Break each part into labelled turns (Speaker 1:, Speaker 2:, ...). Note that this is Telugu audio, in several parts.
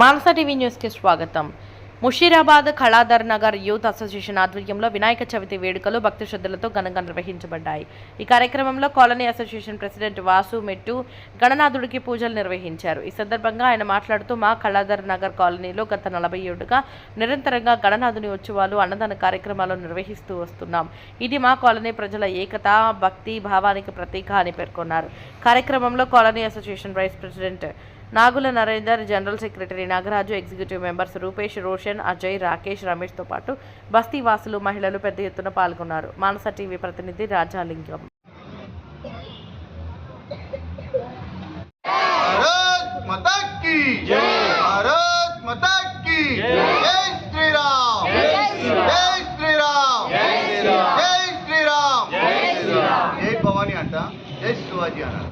Speaker 1: మానస టీవీ న్యూస్కి స్వాగతం. ముషీరాబాద్ కళాధర్ నగర్ యూత్ అసోసియేషన్ ఆధ్వర్యంలో వినాయక చవితి వేడుకలు భక్తి శ్రద్ధలతో ఘనంగా నిర్వహించబడ్డాయి. ఈ కార్యక్రమంలో కాలనీ అసోసియేషన్ ప్రెసిడెంట్ వాసు మెట్టు గణనాథుడికి పూజలు నిర్వహించారు. ఈ సందర్భంగా ఆయన మాట్లాడుతూ మా కళాధర్ నగర్ కాలనీలో గత నలభై ఏడుగా నిరంతరంగా గణనాథుని ఉత్సవాలు అన్నదాన కార్యక్రమాలు నిర్వహిస్తూ వస్తున్నాం. ఇది మా కాలనీ ప్రజల ఏకత భక్తి భావానికి ప్రతీక అని పేర్కొన్నారు. కార్యక్రమంలో colony association vice president Nagula Narender general secretary Nagaraju executive members Rupesh Roshan Ajay Rakesh రమేష్తో పాటు బస్తీ వాసులు మహిళలు పెద్ద ఎత్తున పాల్గొన్నారు. మానస టీవీ ప్రతినిధి రాజాలింగం
Speaker 2: జై శివాజీ అన్నారు.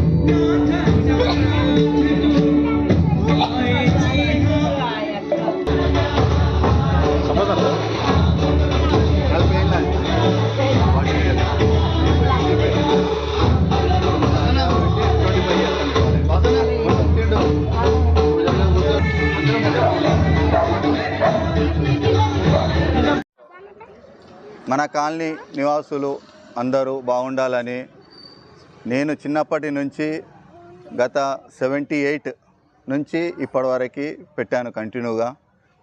Speaker 3: మన కాలనీ నివాసులు అందరూ బాగుండాలని నేను చిన్నప్పటి నుంచి గత సెవెంటీ ఎయిట్ నుంచి ఇప్పటివరకు పెట్టాను కంటిన్యూగా.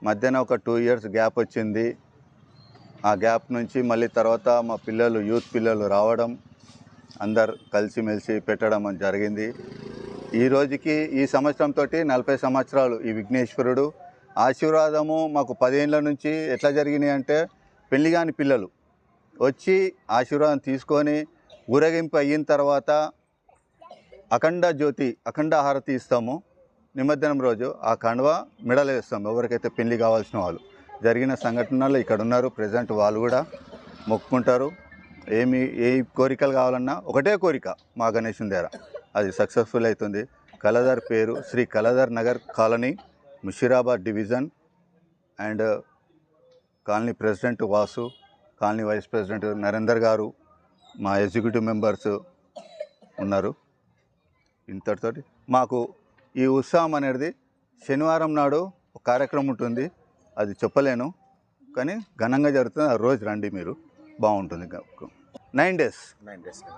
Speaker 3: మధ్యన ఒక టూ ఇయర్స్ గ్యాప్ వచ్చింది. ఆ గ్యాప్ నుంచి మళ్ళీ తర్వాత మా పిల్లలు యూత్ పిల్లలు రావడం అందరు కలిసిమెలిసి పెట్టడం అని జరిగింది. ఈ రోజుకి ఈ సంవత్సరంతో నలభై సంవత్సరాలు ఈ విఘ్నేశ్వరుడు. ఆశీర్వాదము మాకు పదేళ్ళ నుంచి ఎట్లా జరిగినాయి అంటే పెళ్ళి కాని పిల్లలు. వచ్చి ఆశీర్వాదం తీసుకొని ఊరేగింపు అయిన తర్వాత అఖండ జ్యోతి అఖండ హారతి ఇస్తాము. నిమజ్జనం రోజు ఆ కండవ మెడలు వేస్తాం ఎవరికైతే పెళ్ళి కావాల్సిన వాళ్ళు. జరిగిన సంఘటనలు ఇక్కడ ఉన్నారు. ప్రజెంట్ వాళ్ళు కూడా మొక్కుకుంటారు. ఏమి ఏ కోరికలు కావాలన్నా ఒకటే కోరిక మా గణేషన్ దగ్గర. అది సక్సెస్ఫుల్ అవుతుంది. కలదర్ పేరు Shri Kaladhar Nagar colony Musheerabad division and colony president Vasu colony vice president Narender garu మా ఎగ్జిక్యూటివ్ మెంబర్స్ ఉన్నారు. ఇంతటితోటి మాకు ఈ ఉత్సవం అనేది శనివారం నాడు ఒక కార్యక్రమం ఉంటుంది. అది చెప్పలేను కానీ ఘనంగా జరుగుతుంది. ఆ రోజు రండి మీరు. బాగుంటుంది. Nine days.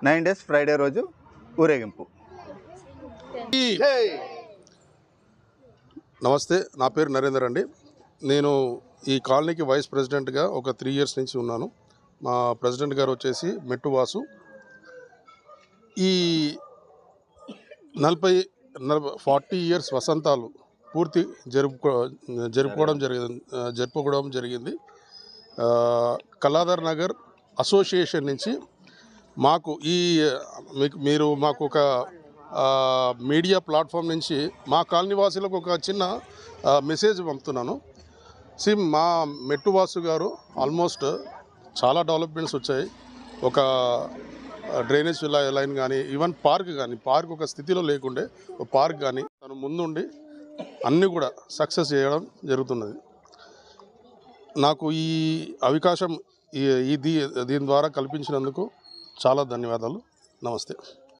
Speaker 3: Nine days. Friday రోజు ఊరేగింపు.
Speaker 4: నమస్తే. నా పేరు నరేందర్ అండి. నేను ఈ కాలనీకి వైస్ ప్రెసిడెంట్గా ఒక త్రీ ఇయర్స్ నుంచి ఉన్నాను. మా ప్రెసిడెంట్ గారు వచ్చేసి మెట్టువాసు ఈ నలభై నలభై ఫార్టీ ఇయర్స్ వసంతాలు పూర్తి జరుపుకో జరుపుకోవడం జరిగింది జరుపుకోవడం జరిగింది. కళాధర్ నగర్ అసోసియేషన్ నుంచి మాకు ఈ మీకు మీరు మాకు ఒక మీడియా ప్లాట్ఫామ్ నుంచి మా కాలనీ వాసులకు ఒక చిన్న మెసేజ్ పంపుతున్నాను. సి మా మెట్టువాసు గారు ఆల్మోస్ట్ చాలా డెవలప్మెంట్స్ వచ్చాయి. ఒక డ్రైనేజ్ లై- లైన్ కానీ ఈవెన్ పార్క్ కానీ పార్క్ ఒక స్థితిలో లేకుండే ఒక పార్క్ కానీ తను ముందుండి అన్నీ కూడా సక్సెస్ చేయడం జరుగుతున్నది. నాకు ఈ అవకాశం ఈ దీని ద్వారా కల్పించినందుకు చాలా ధన్యవాదాలు. నమస్తే.